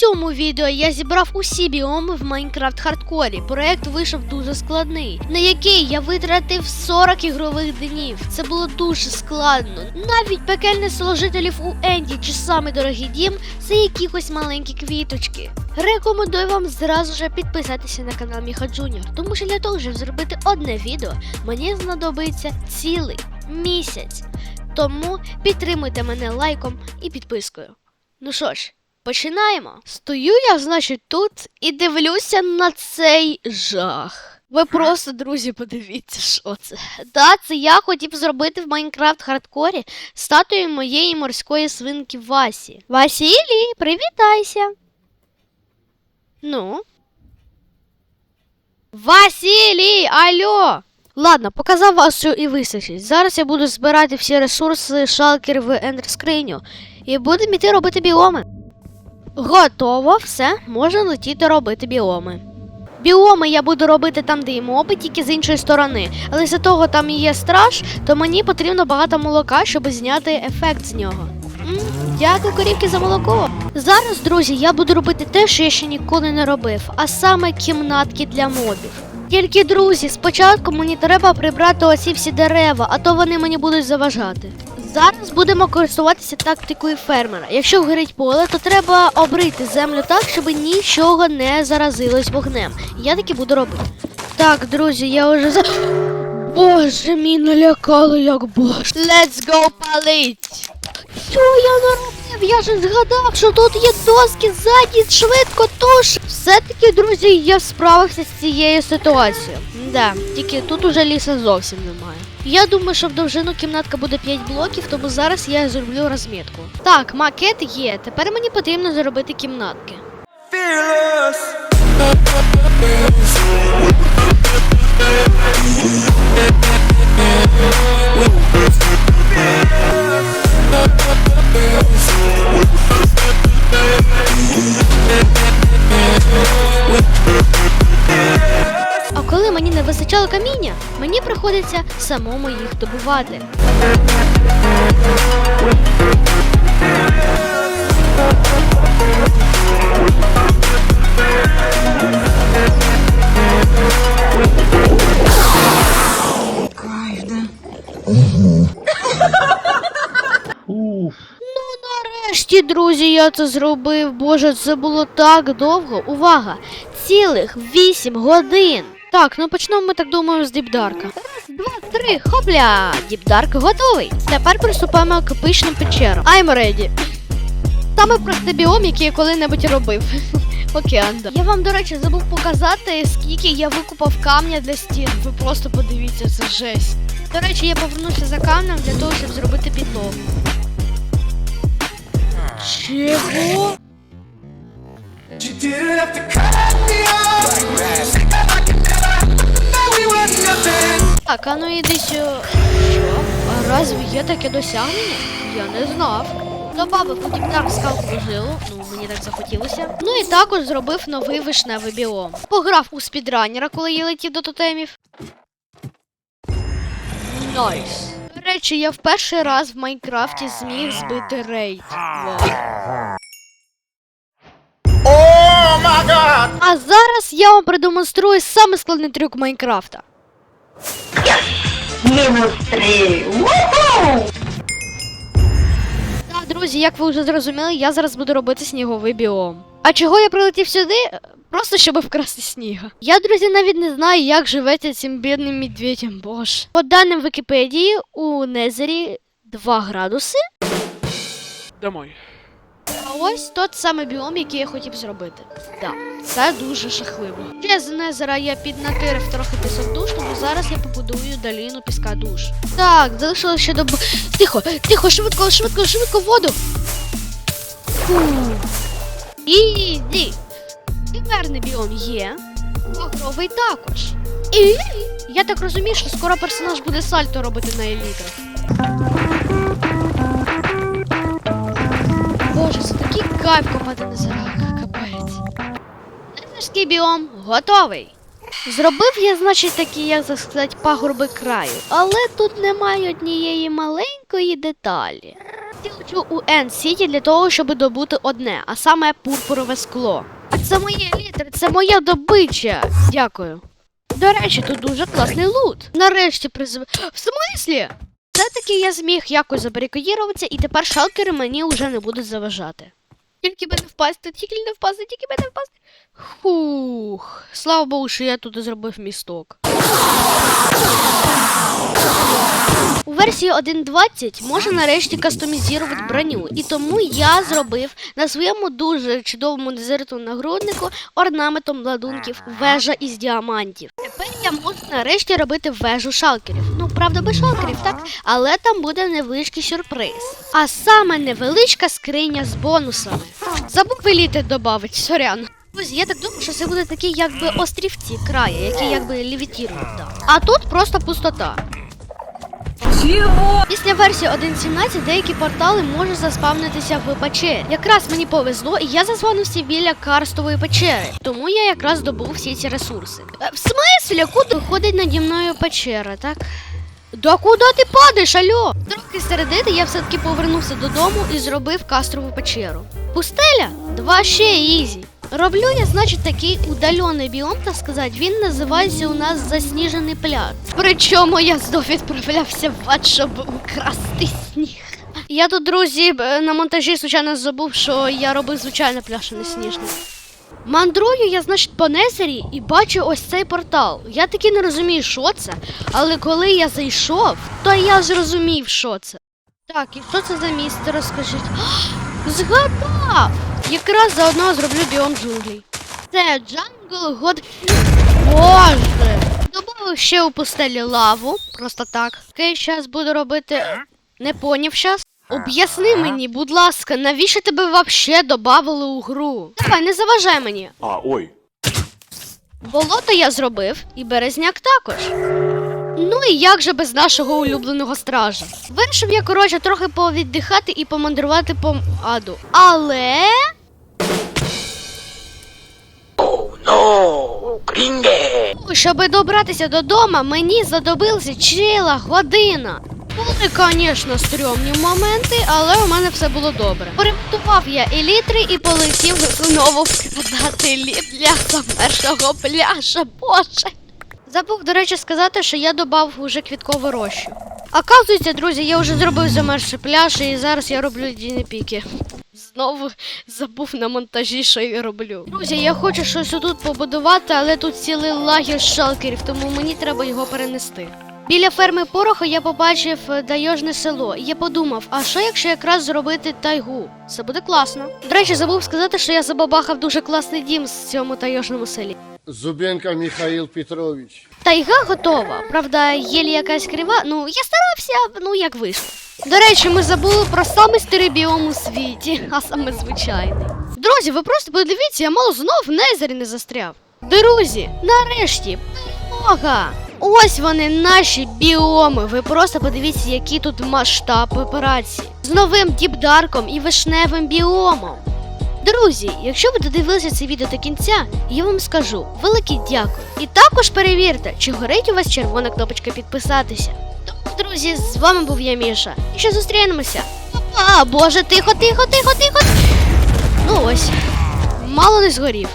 цьому відео я зібрав усі біоми в Майнкрафт Хардкорі. Проект вийшов дуже складний, на який я витратив 40 ігрових днів. Це було дуже складно. Навіть пекельне село жителів у Енді чи самий дорогий дім це якихось маленькі квіточки. Рекомендую вам зразу же підписатися на канал Міха Джуніор, тому що для того, щоб зробити одне відео, мені знадобиться цілий місяць. Тому підтримуйте мене лайком і підпискою. Ну що ж, починаємо. Стою я, значить, тут і дивлюся на цей жах. Ви просто, друзі, подивіться, що це. Да, це я хотів зробити в Майнкрафт хардкорі статую моєї морської свинки Васі. Василій, привітайся. Ну. Василій, алло! Ладно, показав вас, що і вистачить. Зараз я буду збирати всі ресурси шалкер в ендерскриню і будемо йти робити біоми. Готово, все, можна летіти робити біоми. Біоми я буду робити там, де і моби, тільки з іншої сторони. Але з-за того там є страж, то мені потрібно багато молока, щоб зняти ефект з нього. Дякую, корівки, за молоко. Зараз, друзі, я буду робити те, що я ще ніколи не робив, а саме кімнатки для мобів. Тільки, друзі, спочатку мені треба прибрати оці всі дерева, а то вони мені будуть заважати. Зараз будемо користуватися тактикою фермера. Якщо горить поле, то треба обрити землю так, щоб нічого не заразилось вогнем. Я таки буду робити. Так, друзі, я вже за. Боже мій налякало, як боже. Let's go палить! Що я наробив? Я ж згадав, що тут є доски ззаді, швидко туш. Все-таки, друзі, я справився з цією ситуацією. Да, тільки тут уже ліса зовсім немає. Я думаю, що в довжину кімнатка буде 5 блоків, тому зараз я зроблю розмітку. Так, макет є. Тепер мені потрібно зробити кімнатки. fearless. А коли мені не вистачало каміння, приходиться самому їх добувати. Ну, нарешті, друзі, я це зробив. Боже, це було так довго. Увага! Цілих 8 годин. Так, ну почнемо ми так думаю з діпдарка. Раз, два, три, хопля! Діпдарк готовий. Тепер приступаємо к пишним печерам. I'm ready. Саме простий біом, який я коли-небудь робив. Океанда. Я вам, до речі, забув показати, скільки я викупав камня для стін. Ви просто подивіться, це жесть. До речі, я повернувся за камнем для того, щоб зробити підлогу. Чого? Так, а ну іди сю. Що? А разве є таке досягнення? Я не знав. Добавив у діпдар скалку жилу, ну мені так захотілося. Ну і також зробив новий вишневий біом. Пограв у спідранера, коли я летів до тотемів. Найс. До речі, я в перший раз в Майнкрафті зміг збити рейд. Вау. А зараз я вам продемонструю саме складний трюк Майнкрафта. Мінус три. Так, друзі, як ви вже зрозуміли, я зараз буду робити сніговий біом. А чого я прилетів сюди? Просто щоб вкрасти сніга. Я, друзі, навіть не знаю, як живеться цим бідним медведем, боже. По даним Вікіпедії, у Незері 2 градуси. Домой. Ось тот самий біом, який я хотів зробити. Так, це дуже жахливо. Ще з Незера я піднатирив трохи пісок душ, тому зараз я побудую доліну піска душ. Так, залишилося ще до. Тихо, тихо, швидко, швидко, швидко воду. Фу. Ізі. Типерний біом є. Багровий також. І я так розумію, що скоро персонаж буде сальто робити на елітрах. Кайф копати на зирах, капець. Незерський біом готовий. Зробив я, значить, такі, як так сказати, пагорби краю, але тут немає однієї маленької деталі. лечу у Енд Сіті для того, щоб добути одне, а саме пурпурове скло. А це моє літер, це моя добича. Дякую. До речі, тут дуже класний лут. Нарешті призв... В смислі? Все-таки я зміг якось забарикадіруватися, і тепер шалкери мені вже не будуть заважати. Тільки би не впасти, тільки не впасти, тільки би не впасти. Хух. Слава Богу, що я тут зробив місток. У версії 1.20 можна нарешті кастомізувати броню, і тому я зробив на своєму дуже чудовому дезерту нагруднику орнаментом ладунків вежа із діамантів. Тепер я можу нарешті робити вежу шалкерів. Ну, правда, без шалкерів, так? Але там буде невеличкий сюрприз. А саме невеличка скриня з бонусами. Забув веліти додавить, сорян. Друзі, я так думаю, що це буде такі якби острівці края, які якби лівітірують. Да. А тут просто пустота. Після версії 1.17 деякі портали можуть заспавнитися в печері. Якраз мені повезло, і я зазвонився біля карстової печери. Тому я якраз добув всі ці ресурси. Е, В смислі, куди виходить наді мною печера, так? Да куди ти падаєш, альо? Трохи середини я все-таки повернувся додому і зробив кастрову печеру. Пустеля? Два ще ізі. Роблю я, значить, такий удалений біом, так сказати, він називається у нас засніжений пляж. Причому я знов відправлявся в ад, щоб украсти сніг. Я тут, друзі, на монтажі, звичайно, забув, що я робив звичайний пляж, а не сніжний. Мандрую я, значить, по Незері і бачу ось цей портал. Я таки не розумію, що це, але коли я зайшов, то я зрозумів, що це. Так, і що це за місце, розкажіть. Згадав! Якраз заодно зроблю біом джунглей. Це джангл год. Боже! Добавив ще у пустелі лаву, просто так. Окей, зараз буду робити. Не поняв щас. Об'ясни мені, будь ласка, навіщо тебе вообще додавали у гру? Давай, не заважай мені. А, ой. Болото я зробив, і березняк також. Ну і як же без нашого улюбленого стража? Вирішив я, коротше, трохи повіддихати і помандрувати по аду. Але. Щоб добратися додому, мені знадобилася ціла година. Були, звісно, стрьомні моменти, але у мене все було добре. Поремонтував я елітри і полетів знову вкрадати лід для замершого пляжа. Боже. Забув, до речі, сказати, що я додав уже квіткову рощу. Оказується, друзі, я вже зробив замерший пляж, і зараз я роблю лідяні піки. Знову забув на монтажі, що я роблю. Друзі, я хочу щось тут побудувати, але тут цілий лагер шалкерів, тому мені треба його перенести. Біля ферми пороху я побачив е, дайожне село. Я подумав, а що якщо якраз зробити тайгу? Це буде класно. До речі, забув сказати, що я забабахав дуже класний дім в цьому тайожному селі. Зубенко Михаил Петрович. Тайга готова. Правда, єлі якась крива. Ну, я старався, ну як вийшло. До речі, ми забули про самий старий біом у світі, а саме звичайний. Друзі, ви просто подивіться, я мало знов в Незері не застряв. Друзі, нарешті, перемога! Ось вони наші біоми. Ви просто подивіться, який тут масштаб операції. З новим діпдарком і вишневим біомом. Друзі, якщо ви додивилися це відео до кінця, я вам скажу велике дякую. І також перевірте, чи горить у вас червона кнопочка підписатися. Тому, друзі, з вами був я Міша. І ще зустрінемося. А, боже, тихо, тихо, тихо, тихо. Ну ось. Мало не згорів.